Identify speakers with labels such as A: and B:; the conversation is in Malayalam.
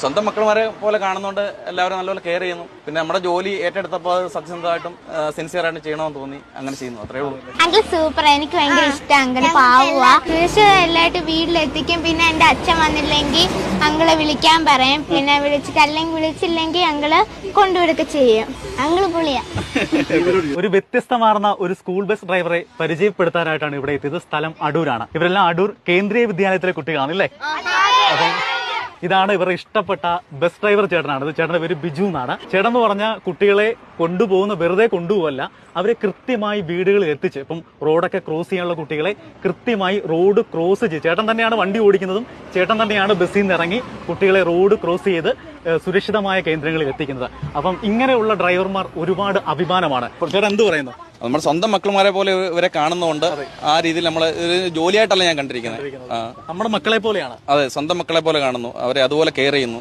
A: സ്വന്തം മക്കളുമാരെ പോലെ കാണുന്നതുകൊണ്ട് എല്ലാവരും നല്ലപോലെ കെയർ ചെയ്യുന്നു. പിന്നെ നമ്മുടെ ജോലി ഏറ്റെടുത്തപ്പോൾ അത് സത്യസന്ധമായിട്ടും സിൻസിയർ ആയിട്ട് ചെയ്യണമെന്ന് തോന്നി. അങ്ങനെ ചെയ്യുന്നു. അത്രേ ഉള്ളൂ.
B: അങ്കിൾ സൂപ്പർ എനിക്ക് ഭയങ്കര ഇഷ്ടം പാവുക തീർച്ച എല്ലായിട്ട് വീട്ടിലെത്തിക്കും. പിന്നെ എന്റെ അച്ഛൻ വന്നില്ലെങ്കിൽ അങ്കിളെ വിളിക്കാൻ പറയും. പിന്നെ വിളിച്ചിട്ട് അല്ലെങ്കിൽ വിളിച്ചില്ലെങ്കിൽ അങ്കിൾ കൊണ്ടുവിടുക ചെയ്യും. അങ്കിൾ പൊളിയാ.
C: ഒരു വ്യത്യസ്തമാർന്ന ഒരു സ്കൂൾ ബസ് ഡ്രൈവറെ പരിചയപ്പെടുത്താനായിട്ടാണ് ഇവിടെ എത്തിയത്. സ്ഥലം അടൂരാണ്. ഇവരെല്ലാം അടൂർ കേന്ദ്രീയ വിദ്യാലയത്തിലെ കുട്ടികളാണ് അല്ലേ? അപ്പം ഇതാണ് ഇവരുടെ ഇഷ്ടപ്പെട്ട ബസ് ഡ്രൈവർ ചേട്ടനാണ്. ഇത് ചേട്ടന്റെ പേര് ബിജു എന്നാണ്. ചേട്ടൻ എന്ന് പറഞ്ഞാൽ കുട്ടികളെ കൊണ്ടുപോകുന്ന വെറുതെ കൊണ്ടുപോകല്ല അവരെ കൃത്യമായി വീടുകളിൽ എത്തിച്ച് ഇപ്പം റോഡൊക്കെ ക്രോസ് ചെയ്യാനുള്ള കുട്ടികളെ കൃത്യമായി റോഡ് ക്രോസ് ചെയ്ത് ചേട്ടൻ തന്നെയാണ് വണ്ടി ഓടിക്കുന്നതും ചേട്ടൻ തന്നെയാണ് ബസ്സിൽ നിന്ന് ഇറങ്ങി കുട്ടികളെ റോഡ് ക്രോസ് ചെയ്ത് സുരക്ഷിതമായ കേന്ദ്രങ്ങളിൽ എത്തിക്കുന്നത്. അപ്പം ഇങ്ങനെയുള്ള ഡ്രൈവർമാർ ഒരുപാട് അഭിമാനമാണ്. ചേട്ടൻ എന്ത് പറയുന്നു?
A: നമ്മുടെ സ്വന്തം മക്കളുമാരെ പോലെ ഇവരെ കാണുന്നതുകൊണ്ട് ആ രീതിയിൽ നമ്മൾ ജോലിയായിട്ടല്ല ഞാൻ കണ്ടിരിക്കുന്നത്.
C: നമ്മുടെ മക്കളെ പോലെയാണ്.
A: അതെ സ്വന്തം മക്കളെ പോലെ കാണുന്നു. അവരെ അതുപോലെ കെയർ ചെയ്യുന്നു.